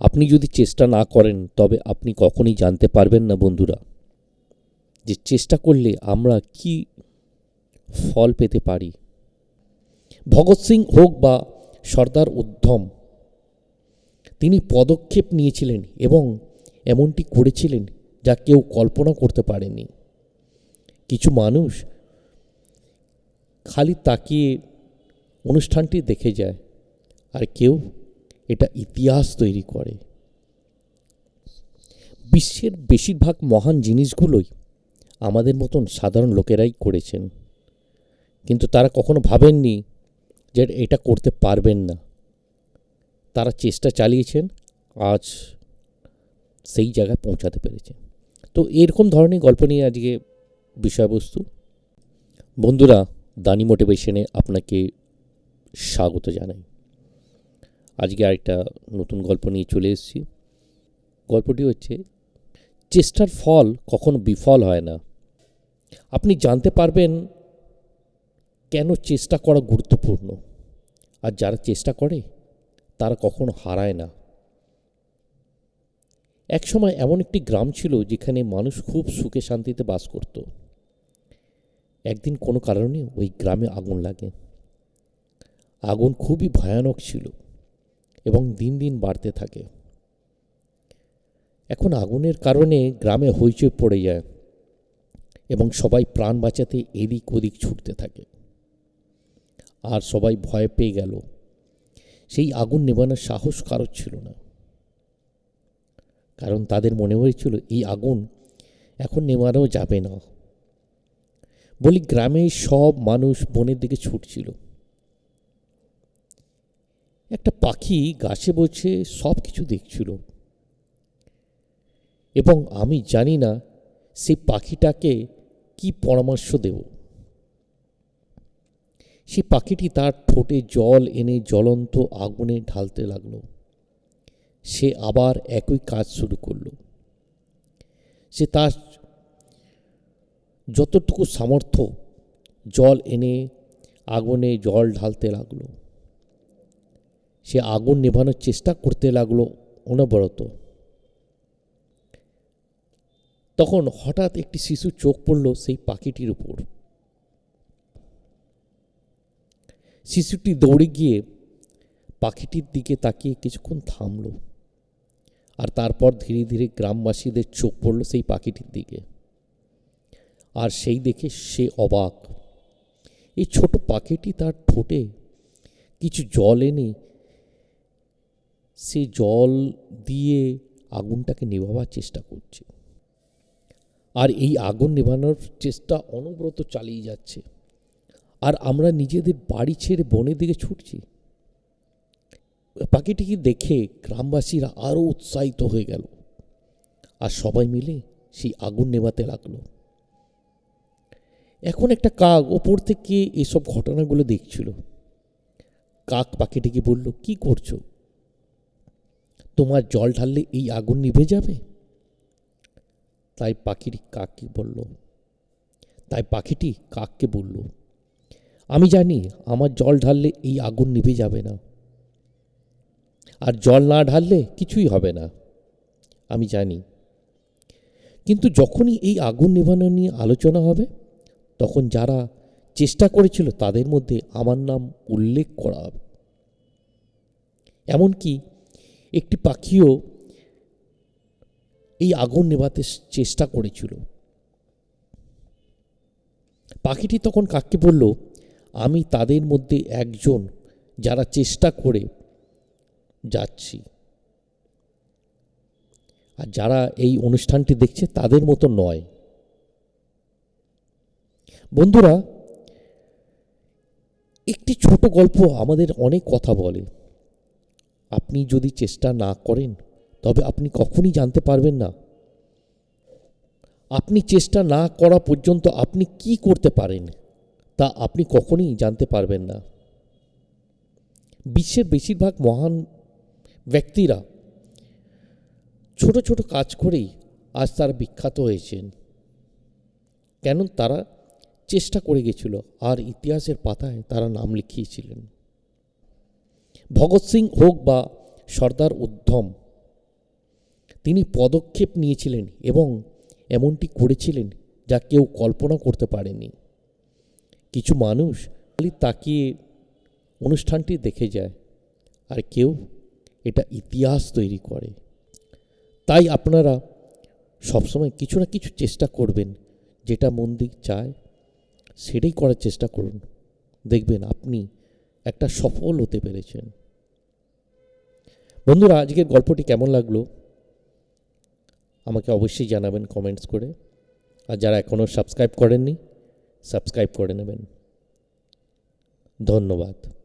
আপনি যদি চেষ্টা না করেন, তবে আপনি কখনই জানতে পারবেন না বন্ধুরা যে চেষ্টা করলে আমরা কি ফল পেতে পারি। ভগৎ সিং হোক বা সর্দার উদ্ধম তিনি পদক্ষেপ নিয়েছিলেন এবং এমনটি করেছিলেন যা কেউ কল্পনা করতে পারেনি কিছু মানুষ খালি তাকিয়ে অনুষ্ঠানটি দেখে যায়, আর কেউ এটা ইতিহাস তৈরি করে। বিশ্বের বেশিরভাগ মহান জিনিসগুলোই আমাদের মতন সাধারণ লোকেরাই করেছেন। কিন্তু তারা কখনো ভাবেননি যে এটা করতে পারবেন না। তারা চেষ্টা চালিয়েছেন, আজ সেই জায়গায় পৌঁছাতে পেরেছেন। তো এরকম ধরনের গল্প নিয়ে আজকে বিষয়বস্তু। বন্ধুরা, দানি মোটিভেশনে আপনাকে স্বাগত জানাই। আজকে আরেকটা নতুন গল্প নিয়ে চলে এসেছি। গল্পটি হচ্ছে, চেষ্টার ফল কখনো বিফল হয় না। আপনি জানতে পারবেন কেন চেষ্টা করা গুরুত্বপূর্ণ। আর যারা চেষ্টা করে, তারা কখনো হারায় না। এক সময় এমন একটি গ্রাম ছিল যেখানে মানুষ খুব সুখে শান্তিতে বাস করত। একদিন কোনো কারণে ওই গ্রামে আগুন লাগে। আগুন খুবই ভয়ানক ছিল। এবং দিন দিন বাড়তে থাকে। এখন আগুনের কারণে গ্রামে হইচই পড়ে যায় এবং সবাই প্রাণ বাঁচাতে এদিক ওদিক ছুটতে থাকে। আর সবাই ভয় পেয়ে গেল। সেই আগুন নেবানোর সাহস কারোর ছিল না। কারণ তাদের মনে হয়েছিল, এই আগুন এখন নেমানো যাবে না। বলি গ্রামে সব মানুষ বনের দিকে ছুটছিল। একটা পাখি গাছে বসে সব কিছু দেখছিল। এবং আমি জানি না সেই পাখিটাকে কি পরামর্শ দেব। সেই পাখিটি তার ঠোঁটে জল এনে জ্বলন্ত আগুনে ঢালতে লাগল। সে আবার একই কাজ শুরু করল। সে তার যতটুকু সামর্থ্য জল এনে আগুনে জল ঢালতে লাগল। সে আগুন নেভানোর চেষ্টা করতে লাগল, অনবরত। তখন হঠাৎ একটি শিশু চোখ পড়ল সেই পাখিটির উপর। শিশুটি দৌড়ে গিয়ে পাখিটির দিকে তাকিয়ে কিছুক্ষণ থামলো আর তারপর ধীরে ধীরে গ্রামবাসীদের চোখ পড়ল সেই পাখিটির দিকে। আর সেই দেখে সে অবাক। এই ছোট পাখিটি তার ঠোঁটে কিছু জল এনে সে জল দিয়ে আগুনটাকে নেভাবার চেষ্টা করছে। আর এই আগুন নেভানোর চেষ্টা অনবরত চালিয়ে যাচ্ছে। আর আমরা নিজেদের বাড়ি ছেড়ে বনের দিকে ছুটছি। পাখিটিকে দেখে গ্রামবাসীরা আরও উৎসাহিত হয়ে গেল। আর সবাই মিলে সেই আগুন নেভাতে লাগল। এখন একটা কাক ওপর থেকে এসব ঘটনাগুলো দেখছিল। কাক পাখিটিকে বলল, কি করছ? তোমার জল ঢাললে এই আগুন নিভে যাবে? তাই পাখিটি কাককে বলল, তাই পাখিটি কাককে বলল, আমি জানি আমার জল ঢাললে এই আগুন নিভে যাবে না। আর জল না ঢাললে কিছুই হবে না, আমি জানি। কিন্তু যখনই এই আগুন নেভানো নিয়ে আলোচনা হবে, তখন যারা চেষ্টা করেছিল তাদের মধ্যে আমার নাম উল্লেখ করা হবে। এমনকি একটি পাখিও এই আগুন নেভাতে চেষ্টা করেছিল। পাখিটি তখন কাককে বলল, আমি তাদের মধ্যে একজন যারা চেষ্টা করে যাচ্ছি। আর যারা এই অনুষ্ঠানটি দেখছে তাদের মতো নয়। বন্ধুরা, একটি ছোট গল্প আমাদের অনেক কথা বলে। আপনি যদি চেষ্টা না করেন, তবে আপনি কখনই জানতে পারবেন না। আপনি চেষ্টা না করা পর্যন্ত আপনি কি করতে পারেন, তা আপনি কখনই জানতে পারবেন না। বিশ্বের বেশিরভাগ মহান ব্যক্তিরা ছোট ছোট কাজ করেই আজ তারা বিখ্যাত হয়েছেন। কেন? তারা চেষ্টা করে গেছিল, আর ইতিহাসের পাতায় তারা নাম লিখিয়েছিলেন। ভগৎ সিং হোক বা সর্দার উদ্ধম তিনি পদক্ষেপ নিয়েছিলেন এবং এমনটি করেছিলেন যা কেউ কল্পনা করতে পারেনি। কিছু মানুষ খালি তাকিয়ে অনুষ্ঠানটি দেখে যায়, আর কেউ এটা ইতিহাস তৈরি করে। তাই আপনারা সবসময় কিছু না কিছু চেষ্টা করবেন, যেটা মন্দির চায়, সেটাই করার চেষ্টা করুন। দেখবেন আপনি একটা সফল হতে পেরেছেন। বন্ধুরা, আজকের গল্পটি কেমন লাগল? আমাকে অবশ্যই জানাবেন কমেন্টস করে। আর যারা এখনও সাবস্ক্রাইব করেননি, সাবস্ক্রাইব করে নেবেন। ধন্যবাদ।